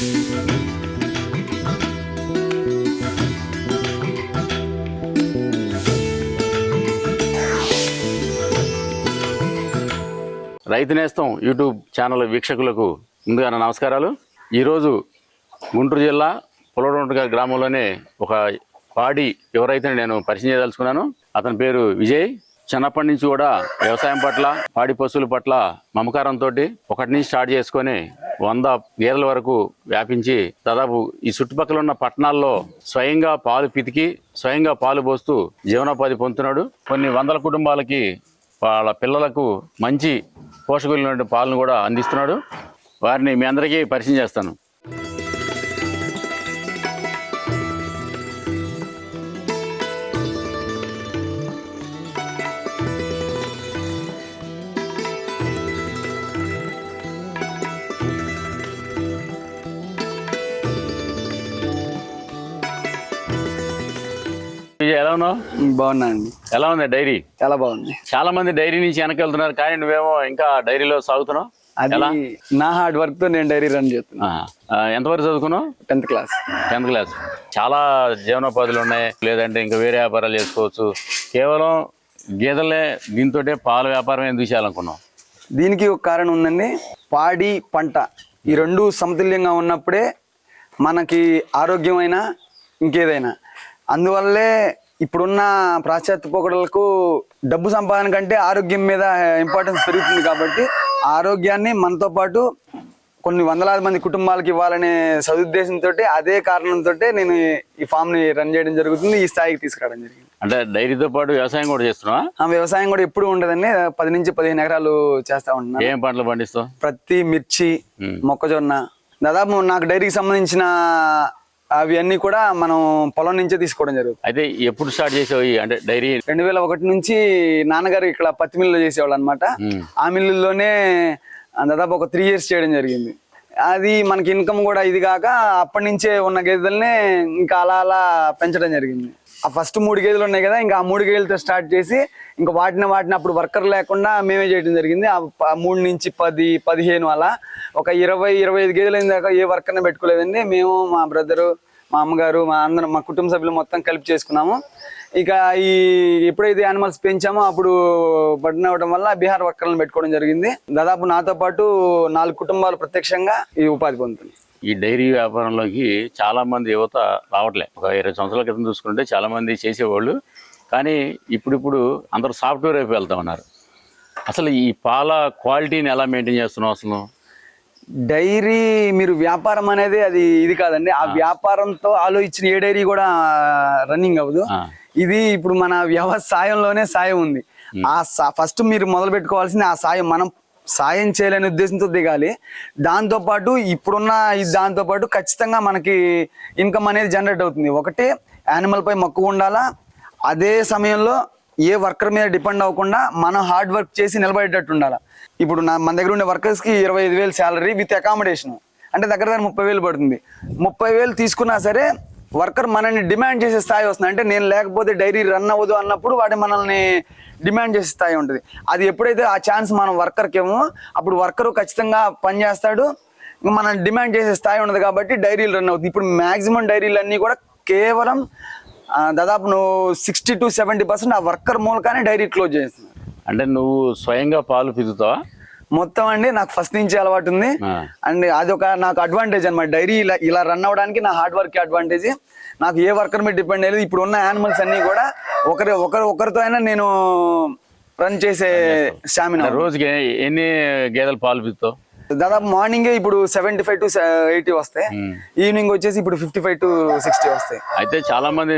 రైతు నేస్తం YouTube channel వీక్షకులకు ముందుగా నా నమస్కారాలు. ఈరోజు గుంటూరు జిల్లా పొలవడొంటగా గ్రామంలోనే ఒక పాడి ఎవరైతే నేను పరిచయం చేయదలుచుకున్నాను అతని పేరు విజయ్. చిన్నప్పటి నుంచి కూడా వ్యవసాయం పట్ల పాడి పశువుల పట్ల మమకారంతో ఒకటి నుంచి స్టార్ట్ చేసుకొని వంద గేదెల వరకు వ్యాపించి దాదాపు ఈ చుట్టుపక్కల ఉన్న పట్టణాల్లో స్వయంగా పాలు పితికి స్వయంగా పాలు పోస్తూ జీవనోపాధి పొందుతున్నాడు. కొన్ని వందల కుటుంబాలకి వాళ్ళ పిల్లలకు మంచి పోషకులైన పాలను కూడా అందిస్తున్నాడు. వారిని మీ అందరికీ పరిచయం చేస్తాను. ఎలా ఉన్నావు బాగున్నా అండి ఎలా ఉంది డైరీ? చాలా బాగుంది. చాలా మంది డైరీ నుంచి వెనక్కి వెళ్తున్నారు కానీ నువ్వేమో ఇంకా డైరీలో సాగుతున్నావు? అది నా హార్డ్ వర్క్తో నేను డైరీ రన్ చేస్తున్నా ఎంతవరకు చదువుకున్నావు? Tenth class. Tenth class. చాలా జీవనోపాధులు ఉన్నాయి లేదంటే ఇంకా వేరే వ్యాపారాలు చేసుకోవచ్చు. కేవలం గేదెలే దీంతో పాల వ్యాపారం ఎందుకు చేయాలనుకున్నాం దీనికి ఒక కారణం ఉందండి పాడి పంట. ఈ రెండు సమతుల్యంగా ఉన్నప్పుడే మనకి ఆరోగ్యమైన ఇంకేదైనా. అందువల్లే ఇప్పుడున్న పాశ్చాత్య పోకడలకు డబ్బు సంపాదన కంటే ఆరోగ్యం మీద ఇంపార్టెన్స్ పెరుగుతుంది కాబట్టి ఆరోగ్యాన్ని మనతో పాటు కొన్ని వందలాది మంది కుటుంబాలకు ఇవ్వాలనే సదుద్దేశంతో అదే కారణంతో నేను ఈ ఫామ్ని రన్ చేయడం జరుగుతుంది ఈ స్థాయికి తీసుకురావడం జరిగింది. అంటే డైరీతో పాటు వ్యవసాయం కూడా చేస్తున్నావా? ఆ వ్యవసాయం కూడా ఎప్పుడు ఉండదండి. పది నుంచి పదిహేను ఎకరాలు చేస్తా ఉంటున్నాను. ఏం పంటలు పండిస్తావు? ప్రతి మిర్చి మొక్కజొన్న దాదాపు నాకు డైరీకి సంబంధించిన అవి అన్ని కూడా మనం పొలం నుంచే తీసుకోవడం జరుగుతుంది. అయితే ఎప్పుడు స్టార్ట్ చేసావు అంటే డైరీ? రెండు వేల ఒకటి నుంచి నాన్నగారు ఇక్కడ పత్తి మిల్లులో చేసేవాళ్ళు అనమాట. ఆ మిల్లుల్లోనే దాదాపు ఒక త్రీ ఇయర్స్ చేయడం జరిగింది. అది మనకి ఇన్కమ్ కూడా ఇది కాక అప్పటి నుంచే ఉన్న గేదెలనే ఇంకా అలా అలా పెంచడం జరిగింది. ఆ ఫస్ట్ మూడు గేదెలు ఉన్నాయి కదా ఇంకా ఆ మూడు గేదెలతో స్టార్ట్ చేసి ఇంకా వాటిని వాటిని అప్పుడు వర్కర్ లేకుండా మేమే చేయడం జరిగింది. ఆ మూడు నుంచి పది పదిహేను అలా ఒక ఇరవై ఇరవై ఐదు గేదెలు అయిన దాకా ఏ వర్కర్ని పెట్టుకోలేదండి. మేము మా బ్రదరు మా అమ్మగారు మా అందరం మా కుటుంబ సభ్యులు మొత్తం కలిపి చేసుకున్నాము. ఇక ఈ ఎప్పుడైతే యానిమల్స్ పెంచామో అప్పుడు బడిన అవ్వడం వల్ల బీహార్ వర్కర్లను పెట్టుకోవడం జరిగింది. దాదాపు నాతో పాటు నాలుగు కుటుంబాలు ప్రత్యక్షంగా ఈ ఉపాధి పొందుతుంది ఈ డైరీ వ్యాపారంలోకి చాలా మంది యువత రావట్లే. ఒక ఇరవై సంవత్సరాల క్రితం చూసుకుంటే చాలా మంది చేసేవాళ్ళు. కానీ ఇప్పుడిప్పుడు అందరూ సాఫ్ట్వేర్ వైపు వెళ్తా ఉన్నారు. అసలు ఈ పాల క్వాలిటీని ఎలా మెయింటైన్ చేస్తున్నావు అసలు? డైరీ మీరు వ్యాపారం అనేది అది ఇది కాదండి. ఆ వ్యాపారంతో ఆలోచించిన ఏ డైరీ కూడా రన్నింగ్ అవ్వదు. ఇది ఇప్పుడు మన వ్యవసాయంలోనే సాయం ఉంది. ఆ ఫస్ట్ మీరు మొదలు పెట్టుకోవాల్సింది ఆ సాయం. మనం సాయం చేయాలనే ఉద్దేశంతో దిగాలి. దాంతోపాటు ఇప్పుడున్న ఈ ఖచ్చితంగా మనకి ఇన్కమ్ అనేది జనరేట్ అవుతుంది. ఒకటి యానిమల్పై మక్కువ ఉండాలా? అదే సమయంలో ఏ వర్కర్ మీద డిపెండ్ అవ్వకుండా మనం హార్డ్ వర్క్ చేసి నిలబడేటట్టు ఉండాలి? ఇప్పుడు నా మన దగ్గర ఉండే వర్కర్స్కి ఇరవై ఐదు వేలు శాలరీ విత్ అకామిడేషన్ అంటే దగ్గర దగ్గర ముప్పై వేలు పడుతుంది. ముప్పై వేలు తీసుకున్నా సరే వర్కర్ మనల్ని డిమాండ్ చేసే స్థాయి వస్తుంది. అంటే నేను లేకపోతే డైరీ రన్ అవ్వదు అన్నప్పుడు వాడి మనల్ని డిమాండ్ చేసే స్థాయి ఉంటుంది. అది ఎప్పుడైతే ఆ ఛాన్స్ మనం వర్కర్కి ఏమో అప్పుడు వర్కర్ ఖచ్చితంగా పని చేస్తాడు. మనం డిమాండ్ చేసే స్థాయి ఉండదు కాబట్టి డైరీలు రన్ అవుతుంది. ఇప్పుడు మ్యాక్సిమం డైరీలన్నీ కూడా కేవలం దాదాపు నువ్వు సిక్స్టీ టు సెవెంటీ పర్సెంట్ ఆ వర్కర్ మూలకానే డైరీ క్లోజ్ చేస్తున్నారు. అంటే నువ్వు స్వయంగా పాలు పితుతావా మొత్తం అండి నాకు ఫస్ట్ నుంచి అలవాటు ఉంది. అండ్ అది ఒక నాకు అడ్వాంటేజ్ అనమాట డైరీ ఇలా ఇలా రన్ అవ్వడానికి నా హార్డ్ వర్క్ అడ్వాంటేజ్ నాకు ఏ వర్కర్ మీద డిపెండ్ అయ్యేది ఇప్పుడు ఉన్న యానిమల్స్ అన్ని కూడా ఒకరి ఒకరు ఒకరితో అయినా నేను రన్ చేసే స్టామినా రోజుకి ఎన్ని గేదెలు పాలు పితుతావు దాదాపు మార్నింగే ఇప్పుడు సెవెంటీ ఫైవ్ టు ఎయిటీ వస్తాయి ఈవినింగ్ వచ్చేసి ఇప్పుడు ఫిఫ్టీ ఫైవ్ టు సిక్స్టీ వస్తాయి. అయితే చాలా మంది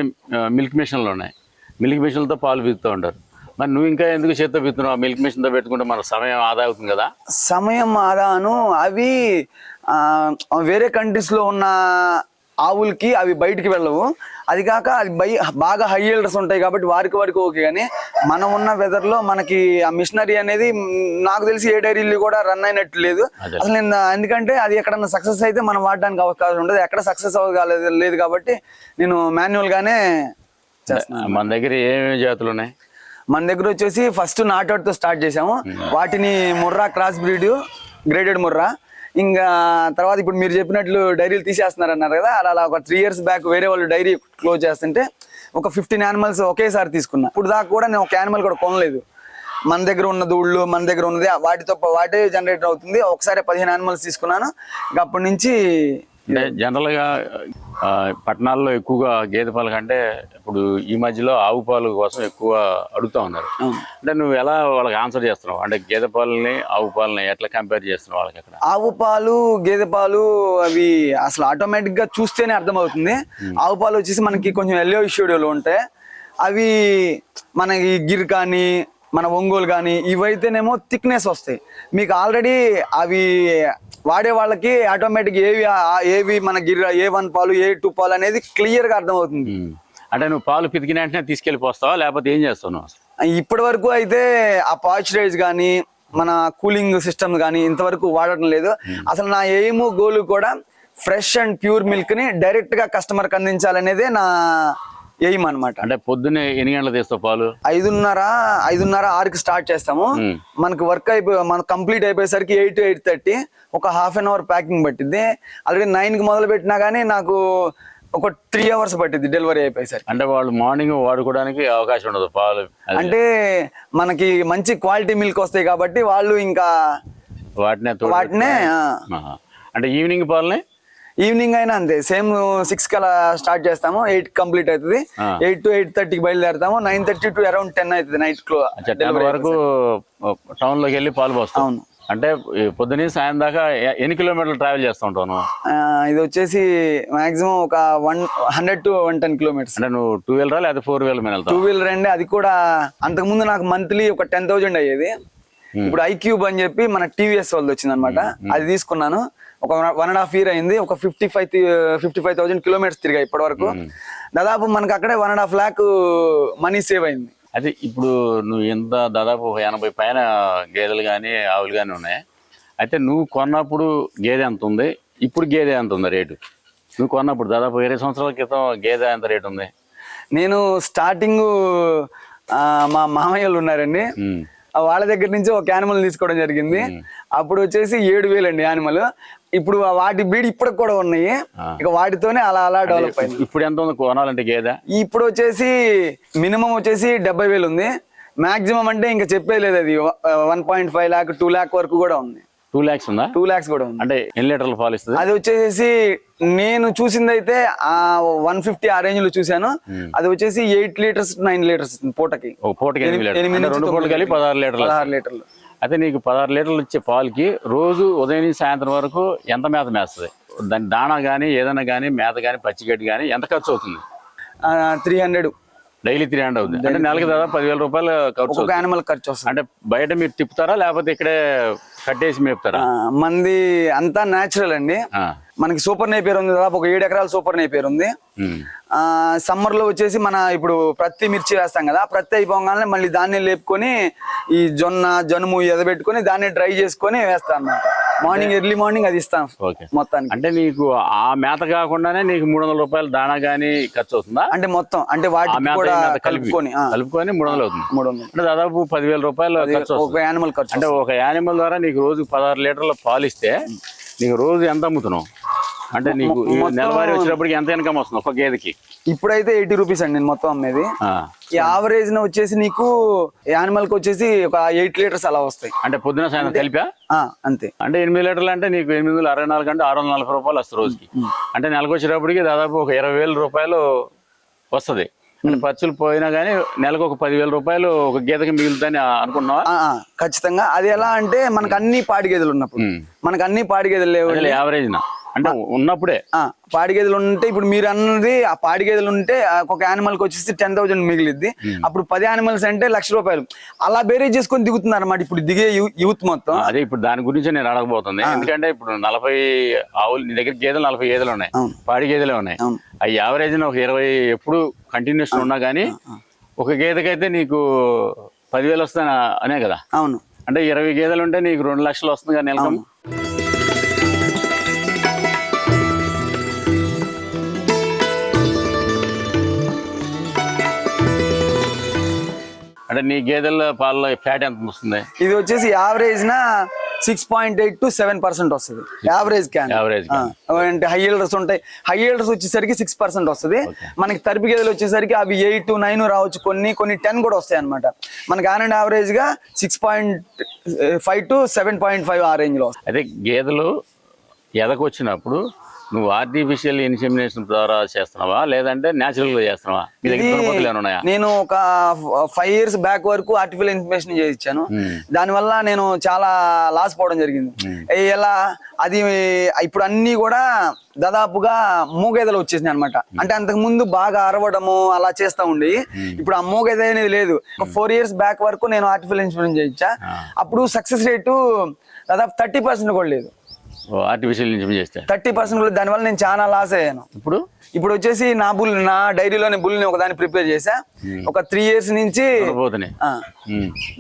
మిల్క్ మిషన్లు ఉన్నాయి. మిల్క్ మిషన్లతో పాలు పితుతూ ఉంటారు. మరి నువ్వు ఇంకా ఎందుకు చేత్తో పితున్నావు మిల్క్ మిషన్తో పెట్టుకుంటే మన సమయం ఆదా అవుతుంది కదా? సమయం ఆదాను. అవి వేరే కంట్రీస్లో ఉన్న ఆవులకి అవి బయటికి వెళ్ళవు. అది కాక అది బై బాగా హై ఎల్డర్స్ ఉంటాయి కాబట్టి వారికి వారికి ఓకే కానీ మనం ఉన్న వెదర్లో మనకి ఆ మిషనరీ అనేది నాకు తెలిసి ఏ డైరీలు కూడా రన్ అయినట్టు లేదు. అసలు నేను ఎందుకంటే అది ఎక్కడన్నా సక్సెస్ అయితే మనం వాడడానికి అవకాశం ఉండదు. ఎక్కడ సక్సెస్ అవ్వగలేదు లేదు కాబట్టి నేను మాన్యువల్ గానే చేస్తున్నాను. మన దగ్గర ఏమేమి జాతులు ఉన్నాయి? మన దగ్గర వచ్చేసి ఫస్ట్ నాట్అవుట్తో స్టార్ట్ చేసాము వాటిని Murrah cross breed graded Murrah. ఇంకా తర్వాత ఇప్పుడు మీరు చెప్పినట్లు డైరీలు తీసేస్తున్నారు అన్నారు కదా అలా అలా ఒక త్రీ ఇయర్స్ బ్యాక్ వేరే వాళ్ళు డైరీ క్లోజ్ చేస్తుంటే ఒక ఫిఫ్టీన్ యానిమల్స్ ఒకేసారి తీసుకున్నా. ఇప్పుడు దాకా కూడా నేను ఒక యానిమల్ కూడా కొనలేదు. మన దగ్గర ఉన్న దూళ్ళు మన దగ్గర ఉన్నది వాటితో వాటే జనరేట్ అవుతుంది. ఒకసారి పదిహేను యానిమల్స్ తీసుకున్నాను. ఇంకా అప్పటి నుంచి జనరల్గా పట్టణాల్లో ఎక్కువగా గేదె పాల కంటే ఇప్పుడు ఈ మధ్యలో ఆవు పాలు కోసం ఎక్కువ అడుగుతా ఉన్నారు. అంటే నువ్వు ఎలా వాళ్ళకి ఆన్సర్ చేస్తున్నావు? అంటే గేదె పాలని ఆవు పాలని ఎట్లా కంపేర్ చేస్తున్నావు వాళ్ళకి అక్కడ? ఆవు పాలు గేదె పాలు అవి అసలు ఆటోమేటిక్గా చూస్తేనే అర్థమవుతుంది. ఆవు పాలు వచ్చేసి మనకి కొంచెం ఎల్లో షేడ్యూలు ఉంటాయి అవి మనకి గిర్ కానీ మన ఒంగోలు కానీ ఇవైతేనేమో థిక్నెస్ వస్తాయి. మీకు ఆల్రెడీ అవి వాడే వాళ్ళకి ఆటోమేటిక్ ఏవి ఏవి మన గిర్ ఏ వన్ పాలు ఏ టూ పాలు అనేది క్లియర్గా అర్థమవుతుంది. అంటే నువ్వు పాలు పితికిన వెంటనే తీసుకెళ్ళిపోస్తావా? లేకపోతే ఏం చేస్తావు ఇప్పటి వరకు అయితే ఆ పాయిచరైజ్ కానీ మన కూలింగ్ సిస్టమ్ కానీ ఇంతవరకు వాడటం లేదు. అసలు నా ఎయిమ్ గోలు కూడా ఫ్రెష్ అండ్ ప్యూర్ మిల్క్ని డైరెక్ట్గా కస్టమర్కి అందించాలనేదే నా ఎయిమ్ అన్నమాట. అంటే పొద్దున్నే ఎన్ని గంటలు తీస్తావు పాలు? ఐదున్నర ఐదున్నర ఆరుకి స్టార్ట్ చేస్తాము. మనకు వర్క్ అయిపోయి మనకు కంప్లీట్ అయిపోయేసరికి ఎయిట్ ఎయిట్ థర్టీ ఒక హాఫ్ అన్ అవర్ ప్యాకింగ్ పట్టింది ఆల్రెడీ నైన్కి మొదలు పెట్టినా కానీ నాకు ఒక త్రీ అవర్స్ పట్టింది డెలివరీ అయిపోయేసరికి. అంటే వాళ్ళు మార్నింగ్ వాడుకోవడానికి అవకాశం ఉండదు పాలు. అంటే మనకి మంచి క్వాలిటీ మిల్క్ వస్తాయి కాబట్టి వాళ్ళు ఇంకా వాటినే వాటినే. అంటే ఈవినింగ్ పాలని ఈవినింగ్ అయినా అంతే. సేమ్ సిక్స్కి అలా స్టార్ట్ చేస్తాము ఎయిట్ కంప్లీట్ అవుతుంది. ఎయిట్ టు ఎయిట్ థర్టీకి బయలుదేరుతాము. Nine thirty to around ten అవుతుంది నైట్ క్లో వరకు టౌన్లోకి వెళ్ళి పాలు పోస్తావు అవును. అంటే ఈ పొద్దున్న సాయం దాకా ఎన్ని కిలోమీటర్లు ట్రావెల్ చేస్తూ ఆ, ఇది వచ్చేసి మాక్సిమం ఒక one hundred to one ten kilometres అంటే నువ్వు టూ వీలరా లేదా ఫోర్ వీలర్ మీద టూ వీలర్ అండి అది కూడా అంతకుముందు నాకు మంత్లీ ఒక టెన్ థౌజండ్ అయ్యేది. ఇప్పుడు ఐక్యూబ్ అని చెప్పి మన టీవీఎస్ వాళ్ళది వచ్చింది అనమాట అది తీసుకున్నాను. ఒక వన్ అండ్ హాఫ్ ఇయర్ అయింది. ఒక fifty five fifty five thousand kilometres తిరిగా ఇప్పటి వరకు దాదాపు మనకి అక్కడే one and half lakh money save అయింది. అది ఇప్పుడు నువ్వు ఎంత దాదాపు ఎనభై పైన గేదెలు కానీ ఆవులు కానీ ఉన్నాయి. అయితే నువ్వు కొన్నప్పుడు గేదె ఎంత ఉంది? ఇప్పుడు గేదె ఎంత ఉంది రేటు? నువ్వు కొన్నప్పుడు దాదాపు ఇరవై సంవత్సరాల క్రితం గేదె ఎంత రేటు ఉంది? నేను స్టార్టింగ్ మా మామయ్యలు ఉన్నారండి. వాళ్ళ దగ్గర నుంచి ఒక యానిమల్ తీసుకోవడం జరిగింది. అప్పుడు వచ్చేసి ఏడు వేలు అండి యానిమల్. ఇప్పుడు వాటి బీడ్ ఇప్పటికి కూడా ఉన్నాయి. ఇక వాటితోనే అలా అలా డెవలప్ అయింది. ఇప్పుడు ఎంత ఉంది కొనాలంటే గేదె? ఇప్పుడు వచ్చేసి మినిమం వచ్చేసి డెబ్బై వేలు ఉంది. మాక్సిమం అంటే ఇంకా చెప్పేది లేదు అది. One point five lakh two lakh వరకు కూడా ఉంది. టూ ల్యాక్స్ ఉందా? టూ ల్యాక్స్ కూడా ఉంది. అంటే ఎన్ని లీటర్లు పాలు ఇస్తుంది? అది వచ్చేసి నేను చూసిందైతే ఆ వన్ ఫిఫ్టీ ఆ రేంజ్లో చూశాను అది వచ్చేసి ఎయిట్ లీటర్స్ నైన్ లీటర్స్ పూటకి. పూటకి ఎనిమిది లీటర్లు. రెండు కలిపి పదహారు లీటర్లు. పదహారు లీటర్లు. అయితే నీకు పదహారు లీటర్లు ఇచ్చే పాలకి రోజు ఉదయం నుంచి సాయంత్రం వరకు ఎంత మేత మేస్తుంది? దాని దాణా కానీ ఏదైనా కానీ మేత కానీ పచ్చిగడ్డి కానీ ఎంత ఖర్చు అవుతుంది? Three hundred daily three hundred అవుతుంది. అంటే నెలకి దాదాపు పదివేల రూపాయలు ఖర్చు యానిమల్ ఖర్చు వస్తుంది. అంటే బయట మీరు తిప్పుతారా లేకపోతే ఇక్కడే కట్టేసి మేపుతారా? మంది అంతా న్యాచురల్ అండి. మనకి సూపర్ నేపేర్ ఉంది దాదాపు ఒక ఏడు ఎకరాల సూపర్ నేపేర్ ఉంది. ఉమ్. ఆ సమ్మర్లో వచ్చేసి మన ఇప్పుడు ప్రతి మిర్చి వేస్తాం కదా ప్రతి అయిపోగానే మళ్ళీ దాన్ని లేపుకొని ఈ జొన్న జనుము ఎదబెట్టుకొని దాన్ని డ్రై చేసుకొని వేస్తాం మార్నింగ్ ఎర్లీ మార్నింగ్ అది ఇస్తాం ఓకే. మొత్తానికి. అంటే నీకు ఆ మేత కాకుండానే నీకు మూడు వందల రూపాయలు దాణా కానీ ఖర్చు అవుతుందా? అంటే మొత్తం అంటే ఈ కూడా కలుపుకొని కలుపుకొని మూడు వందలు అవుతుంది. మూడు వందలు. అంటే దాదాపు పదివేల రూపాయలు ఖర్చు ఒక యానిమల్ ఖర్చు అంటే ఒక యానిమల్ ద్వారా నీకు రోజు పదహారు లీటర్ల పాలు ఇస్తే నీకు రోజు ఎంత అమ్ముతున్నావు? అంటే నీకు నెలవారీ వచ్చినప్పటికి ఎంత ఇన్కమ్ వస్తుంది ఒక గేదెకి? ఇప్పుడైతే ఎయిటీ రూపీస్ అండి నేను మొత్తం అమ్మేది. యావరేజ్ వచ్చేసి నీకు యానిమల్కి వచ్చేసి ఒక ఎయిట్ లీటర్స్ అలా వస్తాయి. అంటే పొద్దున సాయంత్రం కలిపా? అంతే. అంటే ఎనిమిది లీటర్లు అంటే నీకు ఎనిమిది వందల అరవై నాలుగు అంటే ఆరు వందల నలభై రూపాయలు వస్తుంది రోజుకి. అంటే నెలకు వచ్చేటప్పటికి దాదాపు ఒక ఇరవై వేల రూపాయలు వస్తుంది. అంటే ఖర్చులు పోయినా కానీ నెలకు ఒక పదివేల రూపాయలు ఒక గీతకి మిగులుతాయని అనుకున్నావా ఖచ్చితంగా. అది ఎలా అంటే మనకు అన్ని పాడి గేదెలు ఉన్నప్పుడు. మనకు అన్ని పాడి గేదెలు లేవు యావరేజ్ అంటే ఉన్నప్పుడే. ఆ, పాడి గేదెలు ఉంటే ఇప్పుడు మీరు అన్నది ఆ పాడి గేదెలు ఉంటే ఒక యానిమల్కి వచ్చేసి టెన్ థౌసండ్ మిగిలిద్ది. అప్పుడు పది యానిమల్స్ అంటే లక్ష రూపాయలు. అలా బేరేజ్ చేసుకొని దిగుతున్నారు అన్నమాట ఇప్పుడు దిగే యూత్ మొత్తం. అదే ఇప్పుడు దాని గురించి నేను అడగబోతుంది. ఎందుకంటే ఇప్పుడు నలభై ఆవులు నీ దగ్గర గేదెలు నలభై గేదెలు ఉన్నాయి. పాడి గేదెలే ఉన్నాయి. అవి యావరేజ్ ఒక ఇరవై ఎప్పుడు కంటిన్యూస్ ఉన్నా కానీ ఒక గేదెకైతే నీకు పదివేలు వస్తాయి అనే కదా? అవును. అంటే ఇరవై గేదెలు ఉంటే నీకు రెండు లక్షలు వస్తుంది కదా నెలకు? అంటే నీ గేదెల పాలలో ఫ్యాట్ ఎంత వస్తుంది? ఇది వచ్చేసి యావరేజ్ నా six point eight to seven percent వస్తుంది. Average can can. అంటే హై హీల్డర్స్ ఉంటాయి. హై హీల్డర్స్ వచ్చేసరికి సిక్స్ పర్సెంట్ వస్తుంది. మనకి తరిపి గేదెలు వచ్చేసరికి అవి ఎయిట్ నైన్ రావచ్చు. కొన్ని కొన్ని టెన్ కూడా వస్తాయి అనమాట మనకి ఆన్ అండ్ యావరేజ్గా six point five to seven point five ఆ రేంజ్లో అయితే గేదెలు ఎదకొచ్చినప్పుడు నువ్వు ఆర్టిఫిషియల్ ఇన్సెమినేషన్ ద్వారా చేస్తున్నావా? లేదంటే న్యాచురల్గా చేస్తున్నావా? మీ దగ్గర దున్నపోతులు ఏమైనా ఉన్నాయా? నేను ఒక ఫైవ్ ఇయర్స్ బ్యాక్ వరకు ఆర్టిఫిషియల్ ఇన్ఫర్మేషన్ చేయించాను. దానివల్ల నేను చాలా లాస్ పోవడం జరిగింది. ఏ ఎలా? అది ఇప్పుడు అన్ని కూడా దాదాపుగా మూగేదలు వచ్చేసినాయి అనమాట అంటే అంతకు ముందు బాగా అరవడము అలా చేస్తా ఉండి ఇప్పుడు ఆ మూగేద అనేది లేదు. ఒక ఫోర్ ఇయర్స్ బ్యాక్ వరకు నేను ఆర్టిఫిషియల్ ఇన్సూరెన్స్ చేయించా. అప్పుడు సక్సెస్ రేటు దాదాపు థర్టీ పర్సెంట్ కూడా లేదు. ఆర్టిఫిషియల్ చేస్తే థర్టీ పర్సెంట్ కూడా దానివల్ల నేను చాలా లాస్ అయ్యాను. ఇప్పుడు ఇప్పుడు వచ్చేసి నా బుల్ నా డైరీలోని బుల్ని ఒకదాన్ని ప్రిపేర్ చేశా. ఒక త్రీ ఇయర్స్ నుంచి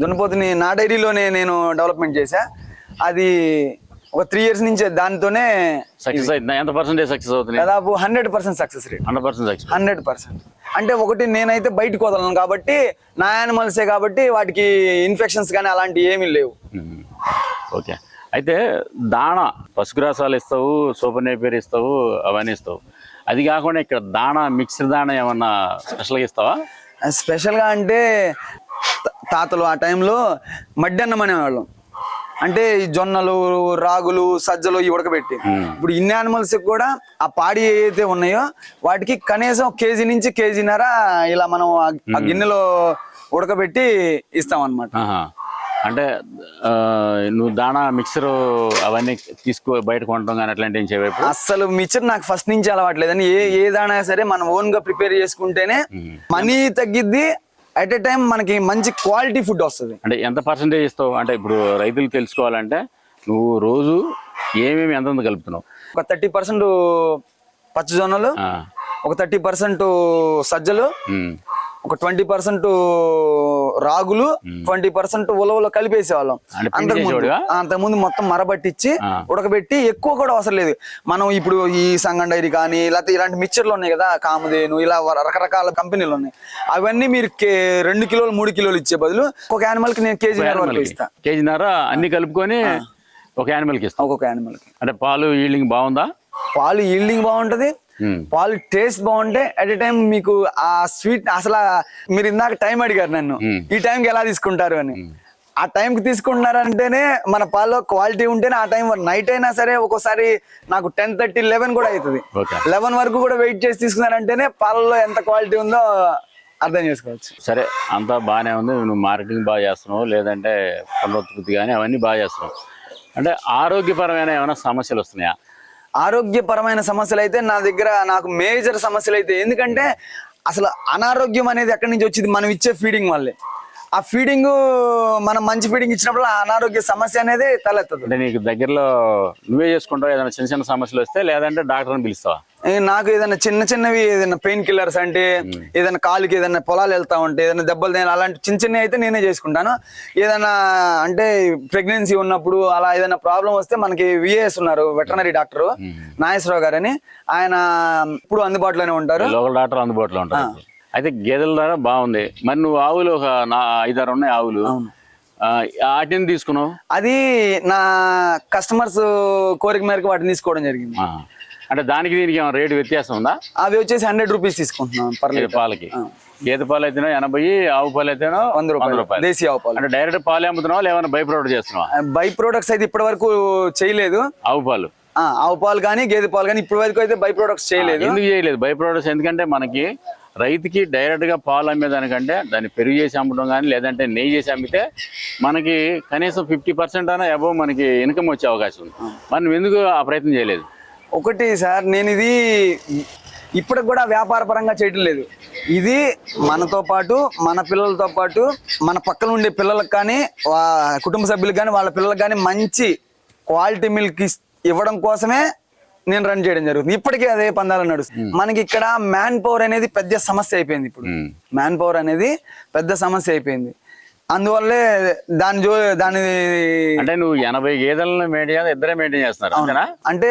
దున్నపోతుని. నా డైరీలోనే నేను డెవలప్మెంట్ చేశా. అది ఒక త్రీ ఇయర్స్ నుంచి దానితోనే సక్సెస్ అవుతుంది? ఎంత పర్సెంటేజ్ సక్సెస్ అవుతుంది దాదాపు hundred percent success rate hundred percent success hundred percent అంటే ఒకటి నేనైతే బయటకు వదలను కాబట్టి నా యానిమల్సే కాబట్టి వాటికి ఇన్ఫెక్షన్స్ కానీ అలాంటివి ఏమీ లేవు. ఓకే. అయితే దాణ పశుగ్రాసాలు ఇస్తావు సూపర్ నేపేర్ ఇస్తావు అవన్నీ ఇస్తావు. అది కాకుండా ఇక్కడ దాణ మిక్స్డ్ దాణ ఏమన్నా స్పెషల్గా ఇస్తావా? స్పెషల్గా అంటే తాతలు ఆ టైంలో మడ్డన్నం అనేవాళ్ళం. అంటే ఈ జొన్నలు రాగులు సజ్జలు ఇవి ఉడకబెట్టి. ఇప్పుడు ఇన్ని యానిమల్స్ కూడా ఆ పాడి ఏవైతే ఉన్నాయో వాటికి కనీసం కేజీ నుంచి కేజీన్నర ఇలా మనం ఆ- గిన్నెలో ఉడకబెట్టి ఇస్తాం అనమాట. అంటే నువ్వు దాణా మిక్సర్ అవన్నీ తీసుకో బయట కొనడం కానీ అట్లాంటి ఏం అస్సలు మిక్చర్ నాకు ఫస్ట్ నుంచి అలవాట్లేదని ఏ ఏ దానా సరే మనం ఓన్గా ప్రిపేర్ చేసుకుంటేనే మనీ తగ్గిద్ది. అట్ ఎ టైం మనకి మంచి క్వాలిటీ ఫుడ్ వస్తుంది. అంటే ఎంత పర్సంటేజ్ ఇస్తావు? అంటే ఇప్పుడు రైతులు తెలుసుకోవాలంటే నువ్వు రోజు ఏమేమి ఎంతెంత కలుపుతున్నావు? ఒక థర్టీ పర్సెంట్ పచ్చజొన్నలు. ఒక థర్టీ పర్సెంట్ సజ్జలు. ఒక ట్వంటీ పర్సెంట్ రాగులు ట్వంటీ పర్సెంట్ ఉలవలో కలిపేసేవాళ్ళం. పిండి అంతకుముందు మొత్తం మరబట్టించి. ఉడకబెట్టి ఎక్కువ కూడా అవసరం లేదు. మనం ఇప్పుడు ఈ సంగం డైరీ కానీ లేకపోతే ఇలాంటి మిక్చర్లు ఉన్నాయి కదా కామధేను ఇలా రకరకాల కంపెనీలు ఉన్నాయి. అవన్నీ మీరు కే- రెండు కిలోలు మూడు కిలోలు ఇచ్చే బదులు ఒక యానిమల్కి నేను కేజీ వరకు యానిమల్కి. ఇస్తా. కేజీన్నర అన్ని కలుపుకొని ఒక యానిమల్కి ఇస్తావు ఒక్కొక్క యానిమల్కి. అంటే పాలు ఈల్డింగ్ బాగుందా? పాలు ఈల్డింగ్ బాగుంటది. పాలు టేస్ట్ బాగుంటే అట్ ఎ టైం మీకు ఆ స్వీట్ అసలు మీరు ఇందాక టైం అడిగారు నన్ను. మ్మ్. ఈ టైంకి ఎలా తీసుకుంటారు అని. ఆ టైంకి తీసుకుంటున్నారంటేనే మన పాలలో క్వాలిటీ ఉంటేనే ఆ టైం నైట్ అయినా సరే ఒక్కోసారి నాకు టెన్ థర్టీ లెవెన్ కూడా అవుతుంది లెవెన్ వరకు కూడా వెయిట్ చేసి తీసుకున్నారంటేనే పాలలో ఎంత క్వాలిటీ ఉందో అర్థం చేసుకోవచ్చు. సరే అంతా బాగానే ఉంది. నువ్వు మార్కెటింగ్ బాగా చేస్తున్నావు. లేదంటే పునరుత్పత్తి కానీ అవన్నీ బాగా చేస్తున్నావు. అంటే ఆరోగ్యపరమైన ఏమైనా సమస్యలు వస్తున్నాయా? ఆరోగ్యపరమైన సమస్యలు అయితే నా దగ్గర నాకు మేజర్ సమస్యలు అయితే ఎందుకంటే అసలు అనారోగ్యం అనేది ఎక్కడి నుంచి వచ్చింది? మనం ఇచ్చే ఫీడింగ్ వల్లే. ఆ ఫీడింగ్ మనం మంచి ఫీడింగ్ ఇచ్చినప్పుడు ఆ అనారోగ్య సమస్య అనేది తలెత్తదు. అంటే నీకు దగ్గరలో నువ్వే చేసుకుంటావు? ఏదైనా చిన్న చిన్న సమస్యలు వస్తే లేదంటే డాక్టర్ని పిలుస్తావా? నాకు ఏదైనా చిన్న చిన్నవి ఏదైనా పెయిన్ కిల్లర్స్ అంటే ఏదైనా కాలుకి ఏదైనా పొలాలు వెళ్తా ఉంటే ఏదైనా దెబ్బలు తినాలి అలాంటి చిన్న చిన్నవి అయితే నేనే చేసుకుంటాను. ఏదైనా అంటే ప్రెగ్నెన్సీ ఉన్నప్పుడు అలా ఏదైనా ప్రాబ్లం వస్తే మనకి విఏఎస్ ఉన్నారు వెటర్నరీ డాక్టర్ నాగేశ్వరరావు గారు అని ఆయన ఇప్పుడు అందుబాటులోనే ఉంటారు. లోకల్ డాక్టర్ అందుబాటులో ఉంటారు. అయితే గేదెల ధర బాగుంది. మరి నువ్వు ఆవులు ఒక నా ఐదారు ఉన్నాయి ఆవులు. వాటిని తీసుకున్నావు? అది నా కస్టమర్స్ కోరిక మేరకు వాటిని తీసుకోవడం జరిగింది. అంటే దానికి దీనికి ఏమైనా రేటు వ్యత్యాసం ఉందా? అవి వచ్చేసి హండ్రెడ్ రూపీస్ తీసుకుంటున్నాం పర్లేదు పాలకి. గేదె పాలు అయితేనో ఎనభై ఆవు పాలు అయితేనో వంద రూపాయలు. దేశీ ఆవు పాలు. అంటే డైరెక్ట్ పాలు అమ్ముతున్నావా లేవన్నా బై ప్రొడక్ట్ చేస్తున్నావా? బై ప్రొడక్ట్స్ అయితే ఇప్పటి వరకు చేయలేదు. ఆవు పాలు. ఆవు పాలు కానీ గేదె పాలు కానీ ఇప్పటి వరకు అయితే బై ప్రొడక్ట్స్ చేయలేదు. ఎందుకు చేయలేదు? బై ప్రొడక్ట్స్ ఎందుకంటే మనకి రైతుకి డైరెక్ట్గా పాలు అమ్మేదానికంటే దాన్ని పెరుగు చేసి అమ్మడం కానీ లేదంటే నెయ్యి చేసి అమ్మితే మనకి కనీసం ఫిఫ్టీ పర్సెంట్ అయినా అబోవ్ మనకి ఇన్కమ్ వచ్చే అవకాశం ఉంది. నువ్వు ఎందుకు ఆ ప్రయత్నం చేయలేదు? ఒకటి సార్ నేను ఇది ఇప్పటికి కూడా వ్యాపార పరంగా చేయటం లేదు. ఇది మనతో పాటు మన పిల్లలతో పాటు మన పక్కన ఉండే పిల్లలకు కానీ వా- కుటుంబ సభ్యులకు కానీ వాళ్ళ పిల్లలకు కానీ మంచి క్వాలిటీ మిల్క్ ఇవ్వడం కోసమే నేను రన్ చేయడం జరుగుతుంది. ఇప్పటికీ అదే పందాలు నడుస్తుంది మనకి ఇక్కడ మ్యాన్ పవర్ అనేది పెద్ద సమస్య అయిపోయింది ఇప్పుడు. మ్యాన్ పవర్ అనేది పెద్ద సమస్య అయిపోయింది. అందువల్లే దాని జో దాని అంటే నువ్వు ఎనభై గేదెలను మెయింటైన్ ఇద్దరే మెయింటైన్ చేస్తున్నారు అంతేనా? అంటే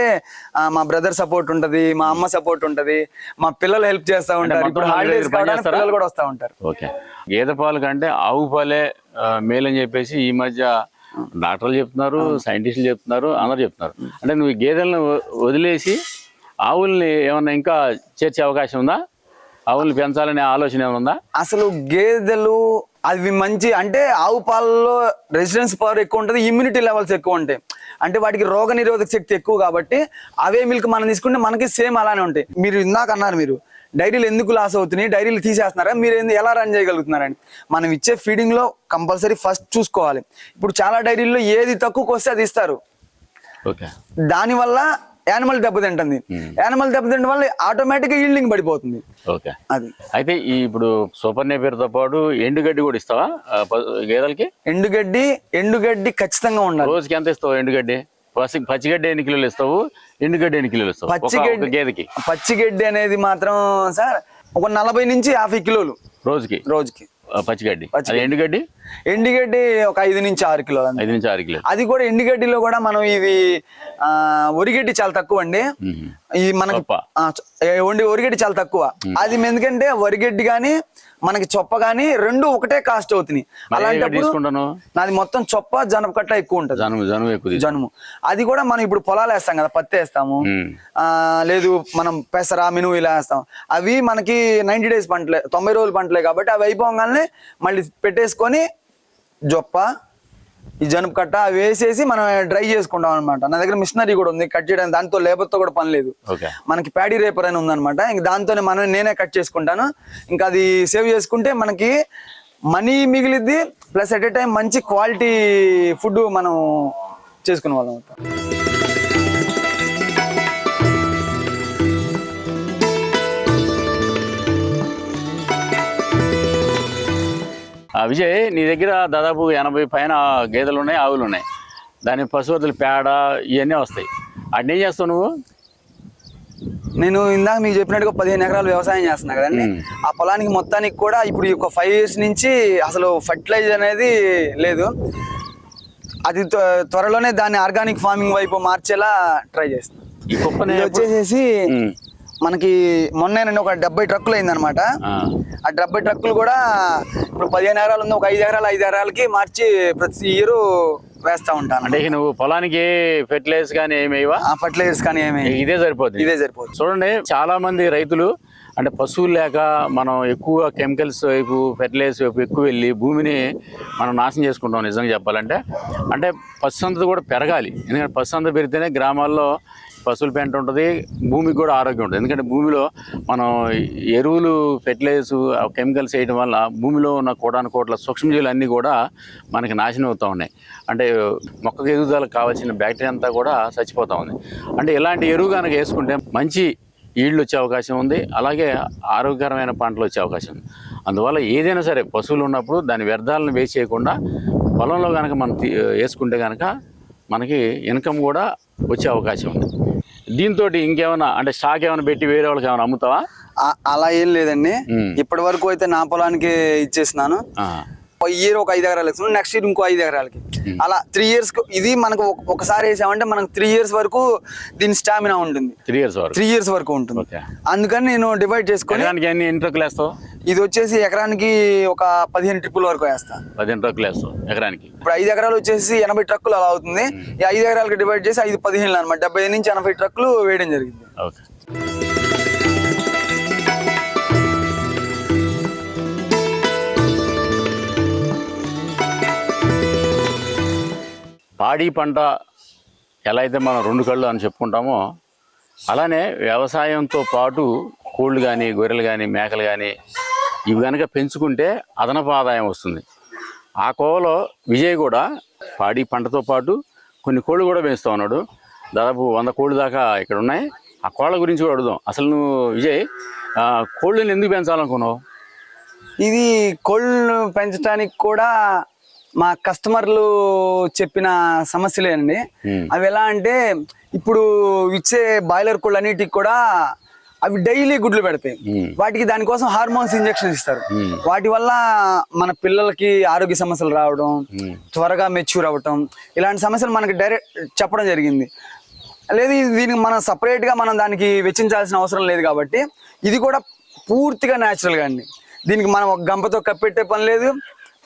మా బ్రదర్ సపోర్ట్ ఉంటది మా అమ్మ సపోర్ట్ ఉంటది మా పిల్లలు హెల్ప్ చేస్తా ఉంటారు. ఇప్పుడు హాలిడేస్? పిల్లలు కూడా వస్తా ఉంటారు. ఓకే. గేదె పాలు కంటే ఆవు పాలే మేలని చెప్పేసి ఈ మధ్య డాక్టర్లు చెప్తున్నారు సైంటిస్టులు చెప్తున్నారు అందరు చెప్తున్నారు. అంటే నువ్వు గేదెలను వదిలేసి ఆవుల్ని ఏమన్నా ఇంకా చేర్చే అవకాశం ఉందా? ఆవుల్ని పెంచాలనే ఆలోచన ఏమైనా ఉందా? అసలు గేదెలు అవి మంచి అంటే ఆవు పాలలో రెసిడెన్స్ పవర్ ఎక్కువ ఉంటుంది ఇమ్యూనిటీ లెవెల్స్ ఎక్కువ ఉంటాయి. అంటే వాటికి రోగ నిరోధక శక్తి ఎక్కువ కాబట్టి అవే మిల్క్ మనం తీసుకుంటే మనకి సేమ్ అలానే ఉంటాయి. మీరు ఇందాక అన్నారు మీరు డైరీలు ఎందుకు లాస్ అవుతున్నాయి? డైరీలు తీసేస్తున్నారా? మీరు ఎలా రన్ చేయగలుగుతున్నారని మనం ఇచ్చే ఫీడింగ్లో కంపల్సరీ ఫస్ట్ చూసుకోవాలి. ఇప్పుడు చాలా డైరీల్లో ఏది తక్కువకి వస్తే అది ఇస్తారు. ఓకే. దానివల్ల యానిమల్ దెబ్బతింటుంది యానిమల్ దెబ్బతింటం వల్ల ఆటోమేటిక్గా ఈల్డింగ్ పడిపోతుంది. ఓకే. అది. అయితే ఈ ఇప్పుడు సూపర్ నేపేరుతో పాటు ఎండుగడ్డి కూడా ఇస్తావా? గేదెలకి? ఎండుగడ్డి ఎండుగడ్డి ఖచ్చితంగా ఉండాలి. రోజుకి ఎంత ఇస్తావు ఎండుగడ్డి? పసి పచ్చిగడ్డి ఎన్ని కిలోలు ఇస్తావు? ఎండుగడ్డి ఎన్ని కిలోలు ఇస్తావు? పచ్చిగడ్డి గేదెకి. పచ్చిగడ్డి అనేది మాత్రం సార్ ఒక నలభై నుంచి యాభై కిలోలు. రోజుకి? రోజుకి. పచ్చిగడ్డి. ఎండుగడ్డి? ఎండుగడ్డి ఒక ఐదు నుంచి ఆరు కిలోలు. ఐదు నుంచి ఆరు కిలోలు. అది కూడా ఎండుగడ్డిలో కూడా మనం ఆ, ఒరిగడ్డి చాలా తక్కువ అండి. ఈ మనకి ఒరిగడ్డి చాలా తక్కువ. అది ఎందుకంటే వరిగడ్డి కానీ మనకి చొప్ప కానీ రెండు ఒకటే కాస్ట్ అవుతున్నాయి. అలాంటప్పుడు నాది మొత్తం చొప్ప జనపకట్ట ఎక్కువ ఉంటుంది. జనుము జనుము ఎక్కువ జనుము. అది కూడా మనం ఇప్పుడు పొలాలు వేస్తాం కదా పత్తి వేస్తాము. ఆ, లేదు మనం పెసర మినుము ఇలా వేస్తాం. అవి మనకి నైన్టీ డేస్ పంటలే తొంభై రోజుల పంటలే కాబట్టి అవి అయిపోగానే మళ్ళీ పెట్టేసుకొని జొప్ప ఈ జనుపు కట్ట అవి వేసేసి మనం డ్రై చేసుకుంటాం అనమాట నా దగ్గర మిషనరీ కూడా ఉంది కట్ చేయడానికి దాంతో లేబర్తో కూడా పని లేదు. ఓకే. మనకి ప్యాడీ రేపర్ అని ఉందన్నమాట. ఇంక దాంతోనే మనం నేనే కట్ చేసుకుంటాను. ఇంకా అది సేవ్ చేసుకుంటే మనకి మనీ మిగిలిద్ది ప్లస్ ఎట్ ఏ టైం మంచి క్వాలిటీ ఫుడ్ మనం చేసుకునే వాళ్ళం ఆ, విజయ్ నీ దగ్గర దాదాపు ఎనభై పైన గేదెలు ఉన్నాయి ఆవులు ఉన్నాయి దాని పశువుల పేడ ఇవన్నీ వస్తాయి. ఏం చేస్తావు నువ్వు? నేను ఇందాక మీకు చెప్పినట్టుగా పదిహేను ఎకరాలు వ్యవసాయం చేస్తున్నా కదండి. ఆ పొలానికి మొత్తానికి కూడా ఇప్పుడు ఈ ఒక ఫైవ్ ఇయర్స్ నుంచి అసలు ఫర్టిలైజర్ అనేది లేదు. అది త్వ- త్వరలోనే దాన్ని ఆర్గానిక్ ఫార్మింగ్ వైపు మార్చేలా ట్రై చేస్తాను వచ్చేసేసి. మనకి మొన్నేనండి ఒక డెబ్బై ట్రక్కులు అయిందనమాట. ఆ, ఆ డెబ్బై ట్రక్కులు కూడా ఇప్పుడు పదిహేను ఎకరాలు ఉంది ఒక ఐదు ఎకరాలు ఐదు ఎకరాలకి మార్చి ప్రతి ఇయర్ వేస్తా ఉంటాను. అంటే నువ్వు పొలానికి ఫెర్టిలైజర్స్ కానీ ఏమి వేయవా? ఆ ఫర్టిలైజర్స్ కానీ ఏమి ఇదే సరిపోతుంది. ఇదే సరిపోతుంది. చూడండి చాలా మంది రైతులు అంటే పశువులు లేక మనం ఎక్కువ కెమికల్స్ వైపు ఫెర్టిలైజర్స్ వైపు ఎక్కువ వెళ్ళి భూమిని మనం నాశనం చేసుకుంటాం నిజంగా చెప్పాలంటే. అంటే పశుసంతతి కూడా పెరగాలి. ఎందుకంటే పశుసంత పెరిగితేనే గ్రామాల్లో పశువుల పెంట ఉంటుంది భూమికి కూడా ఆరోగ్యం ఉంటుంది. ఎందుకంటే భూమిలో మనం ఎరువులు ఫెర్టిలైజర్స్ కెమికల్స్ వేయడం వల్ల భూమిలో ఉన్న కోటాను కోట్ల సూక్ష్మజీవులు అన్నీ కూడా మనకి నాశనం అవుతూ ఉన్నాయి. అంటే మొక్కకు ఎదుగుదలకు కావాల్సిన బ్యాక్టీరియా అంతా కూడా చచ్చిపోతూ ఉంది. అంటే ఇలాంటి ఎరువు కనుక వేసుకుంటే మంచి ఈళ్ళు వచ్చే అవకాశం ఉంది అలాగే ఆరోగ్యకరమైన పంటలు వచ్చే అవకాశం ఉంది. అందువల్ల ఏదైనా సరే పశువులు ఉన్నప్పుడు దాని వ్యర్థాలను వేస్ట్ చేయకుండా పొలంలో కనుక మనం తీ- వేసుకుంటే కనుక మనకి ఇన్కమ్ కూడా వచ్చే అవకాశం ఉంది. దీంతో ఇంకేమైనా అంటే స్టాక్ ఏమైనా పెట్టి వేరే వాళ్ళకి ఏమైనా అమ్ముతావా? అలా ఏం లేదండి. ఇప్పటి వరకు అయితే నా పొలానికి ఇచ్చేసినాను. ఇయర్ ఒక ఐదు ఎకరాలు వేస్తున్నాను నెక్స్ట్ ఇయర్ ఇంకో ఐదు ఎకరాలకి. అలా త్రీ ఇయర్స్ ఇది మనకు ఒక- ఒకసారి వేసామంటే మనకు త్రీ ఇయర్స్ వరకు దీని స్టామినా ఉంటుంది. త్రీ ఇయర్స్ వరకు. త్రీ ఇయర్స్ వరకు ఉంటుంది. ఓకే అందుకని నేను డివైడ్ చేసుకొని ఎన్ని వేస్తావు? ఇది వచ్చేసి ఎకరానికి ఒక పదిహేను ట్రిప్పుల వరకు వేస్తాను పదిహేను ట్రక్కులు వేస్తావు ఎకరానికి? ఇప్పుడు ఐదు ఎకరాలు వచ్చేసి ఎనభై ట్రక్కులు అలా అవుతుంది. ఈ ఐదు ఎకరాలకి డివైడ్ చేసి ఐదు పదిహేను అనమాట. డెబ్బై నుంచి ఎనభై ట్రక్కులు వేయడం జరిగింది. ఓకే పాడి పంట ఎలా అయితే మనం రెండు కళ్ళు అని చెప్పుకుంటామో అలానే వ్యవసాయంతో పాటు కోళ్ళు కానీ గొర్రెలు కానీ మేకలు కానీ ఇవి కనుక పెంచుకుంటే అదనపు ఆదాయం వస్తుంది. ఆ కోవలో విజయ్ కూడా పాడి పంటతో పాటు కొన్ని కోళ్ళు కూడా పెంచుతూ ఉన్నాడు. దాదాపు వంద కోళ్ళు దాకా ఇక్కడ ఉన్నాయి. ఆ కోళ్ళ గురించి కూడా అడుగుదాం. అసలు నువ్వు విజయ్ కోళ్ళని ఎందుకు పెంచాలనుకున్నావు? ఇది కోళ్ళను పెంచడానికి కూడా మా కస్టమర్లు చెప్పిన సమస్యలేనండి. అవి ఎలా అంటే ఇప్పుడు ఇచ్చే బాయిలర్ కోళ్ళు అన్నిటికి కూడా అవి డైలీ గుడ్లు పెడతాయి. వాటికి దానికోసం హార్మోన్స్ ఇంజెక్షన్ ఇస్తారు. వాటి వల్ల మన పిల్లలకి ఆరోగ్య సమస్యలు రావడం. త్వరగా మెచ్యూర్ అవ్వటం ఇలాంటి సమస్యలు మనకి డైరెక్ట్ చెప్పడం జరిగింది లేదు దీనికి మనం separate గా మనం దానికి వెచ్చించాల్సిన అవసరం లేదు కాబట్టి ఇది కూడా పూర్తిగా natural గా అండి దీనికి మనం ఒక గంపతో కప్పెట్టే పని లేదు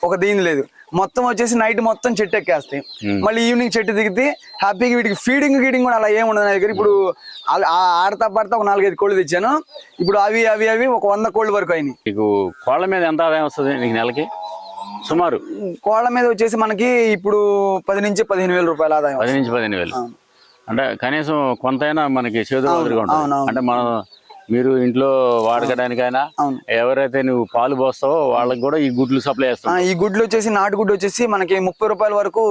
ఒక దీని లేదు మొత్తం వచ్చేసి నైట్ మొత్తం చెట్టు ఎక్కేస్తాయి. మళ్ళీ ఈవినింగ్ చెట్టు దిగితే హ్యాపీగా వీటికి ఫీడింగ్ గీడింగ్ కూడా అలా ఏమి ఉండదు నా దగ్గర. ఇప్పుడు ఆడతా పడతా ఒక నాలుగైదు కోళ్ళు తెచ్చాను. ఇప్పుడు అవి అవి అవి ఒక వంద కోళ్ళు వరకు అయినాయి. నీకు కోళ్ళ మీద ఎంత ఆదాయం వస్తుంది నీకు నెలకి? సుమారు? కోళ్ళ మీద వచ్చేసి మనకి ఇప్పుడు పది నుంచి పదిహేను వేల రూపాయల ఆదాయం పది నుంచి పదిహేను వేలు. అంటే కనీసం కొంతైనా మనకి చేదు అంటే మనం మీరు ఇంట్లో వాడుకోవడానికైనా అవును. ఎవరైతే నువ్వు పాలు పోస్తావో వాళ్ళకి కూడా ఈ గుడ్లు సప్లై ఆ, చేస్తావు. ఈ గుడ్లు వచ్చేసి నాటు గుడ్డు వచ్చేసి మనకి ముప్పై రూపాయల వరకు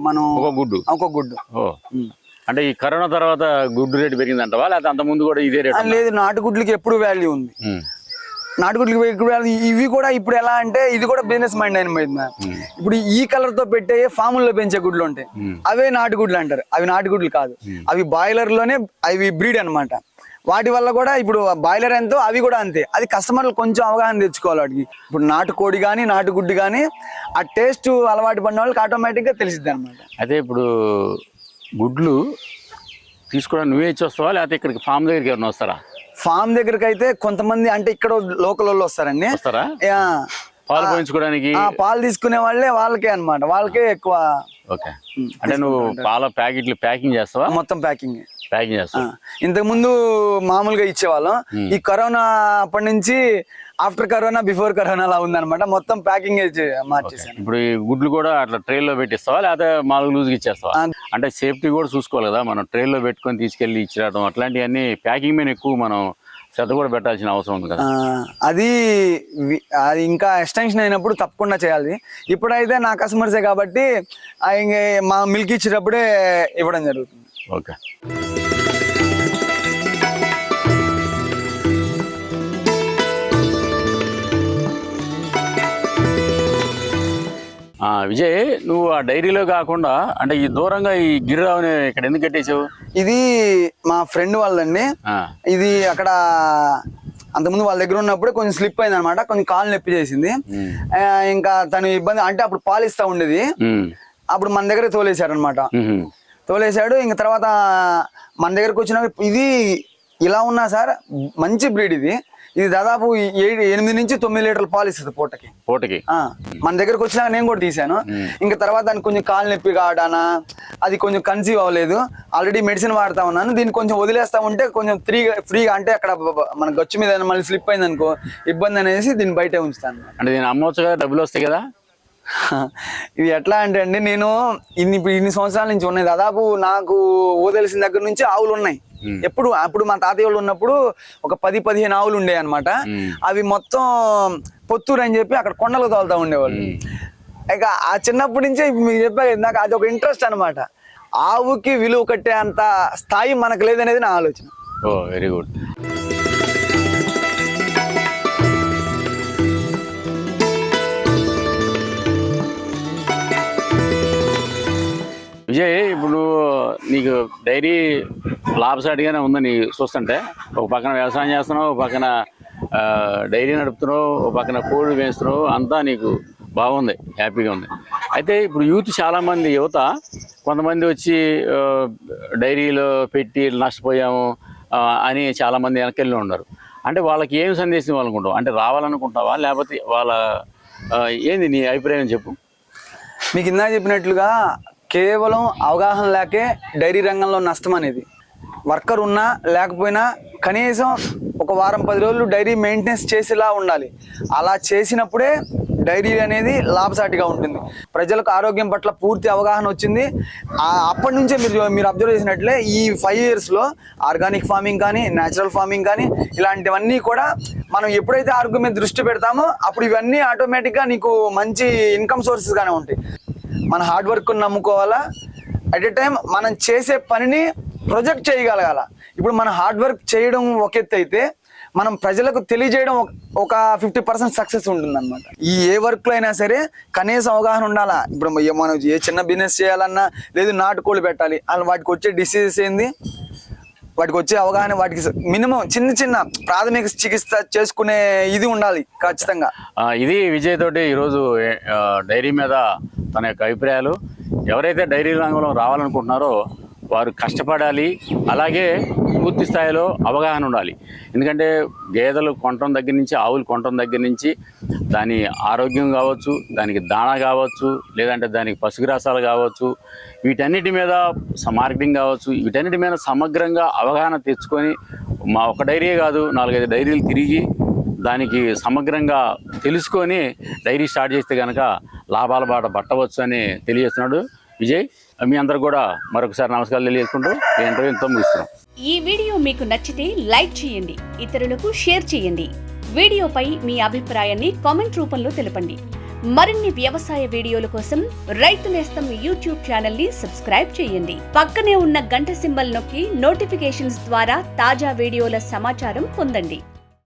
మనం ఒక గుడ్డు? ఒక గుడ్డు. అంటే ఈ కరోనా తర్వాత గుడ్డు రేటు పెరిగిందంటవా? లేకపోతే అంత ముందు కూడా ఇదే రేట్ లేదు నాటు గుడ్లకి ఎప్పుడు వాల్యూ ఉంది. నాటుగుడ్లకి. ఇవి కూడా ఇప్పుడు ఎలా అంటే ఇది కూడా బిజినెస్ మైండ్ అయిన ఇప్పుడు ఈ కలర్తో పెట్టే ఫాముల్లో పెంచే గుడ్లు ఉంటాయి. అవే నాటుగుడ్లు అంటారు. అవి నాటుగుడ్లు కాదు. అవి బాయిలర్లోనే అవి బ్రీడ్ అన్నమాట. వాటి వల్ల కూడా ఇప్పుడు బాయిలర్ ఎంతో అవి కూడా అంతే. అది కస్టమర్లు కొంచెం అవగాహన తెచ్చుకోవాలి వాటికి. ఇప్పుడు నాటుకోడి కానీ నాటుగుడ్డు కానీ ఆ టేస్ట్ అలవాటు పడిన వాళ్ళకి ఆటోమేటిక్గా తెలిసిద్ది అనమాట అయితే ఇప్పుడు గుడ్లు తీసుకోవడానికి నువ్వే ఇచ్చి వస్తావా లేకపోతే ఇక్కడికి ఫామ్ దగ్గరికి ఎవరైనా వస్తారా? ఫామ్ దగ్గరికి అయితే కొంతమంది అంటే ఇక్కడ లోకల్ వాళ్ళు వస్తారండి. వస్తారా. పాలు పోయించుకోవడానికి? పాలు తీసుకునే వాళ్ళే వాళ్ళకే అన్నమాట. వాళ్ళకే ఎక్కువ. ఓకే. అంటే నువ్వు పాల ప్యాకెట్లు ప్యాకింగ్ చేస్తావా? మొత్తం ప్యాకింగ్. ప్యాకింగ్ ముందు మామూలుగా ఇచ్చేవాళ్ళం. ఈ కరోనా అప్పటి నుంచి ఆఫ్టర్ కరోనా బిఫోర్ కరోనా అలా ఉందన్నమాట. మొత్తం ప్యాకింగ్ మార్చేసాను ఇప్పుడు ఈ గుడ్లు కూడా అట్లా ట్రైల్లో పెట్టిస్తావా? లేకపోతే మామూలు లూజ్గా ఇచ్చేస్తావా. అంటే సేఫ్టీ కూడా చూసుకోవాలి కదా మనం ట్రైల్లో పెట్టుకొని తీసుకెళ్ళి ఇచ్చిరావడం అట్లాంటివన్నీ ప్యాకింగ్ మీద ఎక్కువ మనం శ్రద్ధ కూడా పెట్టాల్సిన అవసరం ఉంది కదా. అది అది ఇంకా ఎక్స్టెన్షన్ అయినప్పుడు తప్పకుండా చేయాలి. ఇప్పుడైతే నా కస్టమర్సే కాబట్టి మా మిల్క్ ఇచ్చేటప్పుడే ఇవ్వడం జరుగుతుంది. ఓకే. విజయ్ నువ్వు ఆ డైరీలో కాకుండా అంటే ఈ దూరంగా ఈ గిరిరావుని ఇక్కడ ఎందుకు కట్టేసావు ఇది మా ఫ్రెండ్ వాళ్ళండి. ఇది అక్కడ అంతకుముందు వాళ్ళ దగ్గర ఉన్నప్పుడే కొంచెం స్లిప్ అయింది అనమాట కొంచెం కాలు నొప్పి చేసింది. ఇంకా తను ఇబ్బంది అంటే అప్పుడు పాలిస్తా ఉండేది. అప్పుడు మన దగ్గర తోలేశాడు అనమాట తోలేశాడు ఇంక తర్వాత మన దగ్గరకు వచ్చిన ఇది ఇలా ఉన్నా సార్ మంచి బ్రీడ్ ఇది. ఇది దాదాపు ఏడు ఎనిమిది నుంచి తొమ్మిది లీటర్ల పాలు ఇస్తుంది పూటకి. పూటకి? ఆ, మన దగ్గరకు వచ్చినాక నేను కూడా తీసాను ఇంకా తర్వాత దానికి కొంచెం కాలు నొప్పి కాడానా అది కొంచెం కన్సీవ్ అవ్వలేదు. ఆల్రెడీ మెడిసిన్ వాడుతా ఉన్నాను. దీన్ని కొంచెం వదిలేస్తా ఉంటే కొంచెం ఫ్రీగా ఫ్రీగా అంటే అక్కడ మన గచ్చు మీద మళ్ళీ స్లిప్ అయింది అనుకో ఇబ్బంది అనేసి దీన్ని బయటే ఉంచుతాను. అంటే దీని అమ్మవచ్చు కదా డబ్బులు వస్తాయి కదా? ఇది ఎట్లా అంటే అండి నేను ఇన్ని ఇన్ని సంవత్సరాల నుంచి ఉన్నాయి. దాదాపు నాకు ఓ తెలిసిన దగ్గర నుంచి ఆవులు ఉన్నాయి. ఎప్పుడు అప్పుడు మా తాతయ్య వాళ్ళు ఉన్నప్పుడు ఒక పది పదిహేను ఆవులు ఉండే అనమాట అవి మొత్తం పొత్తూరు అని చెప్పి అక్కడ కొండలు తోలుతా ఉండేవాళ్ళు. ఇక ఆ చిన్నప్పటి నుంచే ఇప్పుడు మీకు చెప్పా కదా, నాకు అది ఒక ఇంట్రెస్ట్ అనమాట ఆవుకి విలువ కట్టే అంత స్థాయి మనకు లేదనేది నా ఆలోచన. Oh very good. నీకు డైరీ లాభసాటిగానే ఉంది నీ చూస్తుంటే. ఒక పక్కన వ్యవసాయం చేస్తున్నావు ఒక పక్కన డైరీ నడుపుతున్నావు ఒక పక్కన కోళ్ళు వేస్తున్నావు అంతా నీకు బాగుంది హ్యాపీగా ఉంది. అయితే ఇప్పుడు యూత్ చాలామంది యువత కొంతమంది వచ్చి డైరీలో పెట్టి నష్టపోయాము అని చాలామంది వెనకెళ్ళి ఉన్నారు. అంటే వాళ్ళకి ఏం సందేశం ఇవ్వాలనుకుంటావు? అంటే రావాలనుకుంటావా లేకపోతే వాళ్ళ ఏంది నీ అభిప్రాయం చెప్పు. మీకు ఇందాక చెప్పినట్లుగా కేవలం అవగాహన లేకే డైరీ రంగంలో నష్టం అనేది. వర్కర్ ఉన్నా లేకపోయినా కనీసం ఒక వారం పది రోజులు డైరీ మెయింటెనెన్స్ చేసేలా ఉండాలి. అలా చేసినప్పుడే డైరీ అనేది లాభసాటిగా ఉంటుంది. ప్రజలకు ఆరోగ్యం పట్ల పూర్తి అవగాహన వచ్చింది. అప్పటి నుంచే మీరు మీరు అబ్జర్వ్ చేసినట్లే ఈ ఫైవ్ ఇయర్స్లో ఆర్గానిక్ ఫార్మింగ్ కానీ న్యాచురల్ ఫార్మింగ్ కానీ ఇలాంటివన్నీ కూడా మనం ఎప్పుడైతే ఆరోగ్యం మీద దృష్టి పెడతామో అప్పుడు ఇవన్నీ ఆటోమేటిక్గా నీకు మంచి ఇన్కమ్ సోర్సెస్గానే ఉంటాయి. మన హార్డ్ వర్క్ నమ్ముకోవాలా? అట్ ఎ టైం మనం చేసే పనిని ప్రొజెక్ట్ చేయగలగాల? ఇప్పుడు మన హార్డ్ వర్క్ చేయడం ఒక ఎత్తు అయితే మనం ప్రజలకు తెలియజేయడం ఒక- ఫిఫ్టీ పర్సెంట్ సక్సెస్ ఉంటుందన్నమాట. ఈ ఏ వర్క్లో అయినా సరే కనీసం అవగాహన ఉండాలా? ఇప్పుడు మనం ఏ చిన్న బిజినెస్ చేయాలన్నా లేదు నాటుకోళ్ళు పెట్టాలి వాటికి వచ్చే డిసీజెస్ ఏంది? వాటికి వచ్చే అవగాహన వాటికి మినిమం చిన్న చిన్న ప్రాథమిక చికిత్స చేసుకునే ఇది ఉండాలి ఖచ్చితంగా. ఇది విజయ్ తోటి ఈరోజు డైరీ మీద తన యొక్క అభిప్రాయాలు. ఎవరైతే డైరీ రంగంలో రావాలనుకుంటున్నారో వారు కష్టపడాలి అలాగే పూర్తి స్థాయిలో అవగాహన ఉండాలి. ఎందుకంటే గేదెలు కొనటం దగ్గర నుంచి ఆవులు కొనటం దగ్గర నుంచి దాని ఆరోగ్యం కావచ్చు దానికి దాణా కావచ్చు లేదంటే దానికి పశుగ్రాసాలు కావచ్చు వీటన్నిటి మీద మార్కెటింగ్ కావచ్చు వీటన్నిటి మీద సమగ్రంగా అవగాహన తెచ్చుకొని మా ఒక డైరీ కాదు నాలుగైదు డైరీలు తిరిగి దానికి సమగ్రంగా తెలుసుకొని డైరీ స్టార్ట్ చేస్తే కనుక లాభాల బాట పట్టవచ్చు అని తెలియజేస్తున్నాడు. విజయ్ మీ అందరు కూడా మరొకసారి నమస్కారాలు తెలియజేసుకుంటూ ఈ ఇంటర్వ్యూ ముగిస్తున్నాం. ఈ వీడియో మీకు నచ్చితే లైక్ చేయండి ఇతరులకు షేర్ చేయండి. వీడియోపై మీ అభిప్రాయాన్ని కామెంట్ రూపంలో తెలపండి. మరిన్ని వ్యవసాయ వీడియోల కోసం రైతు నేస్తం యూట్యూబ్ ఛానల్ని సబ్స్క్రైబ్ చేయండి. పక్కనే ఉన్న గంట సింబల్ నొక్కి నోటిఫికేషన్స్ ద్వారా తాజా వీడియోల సమాచారం పొందండి.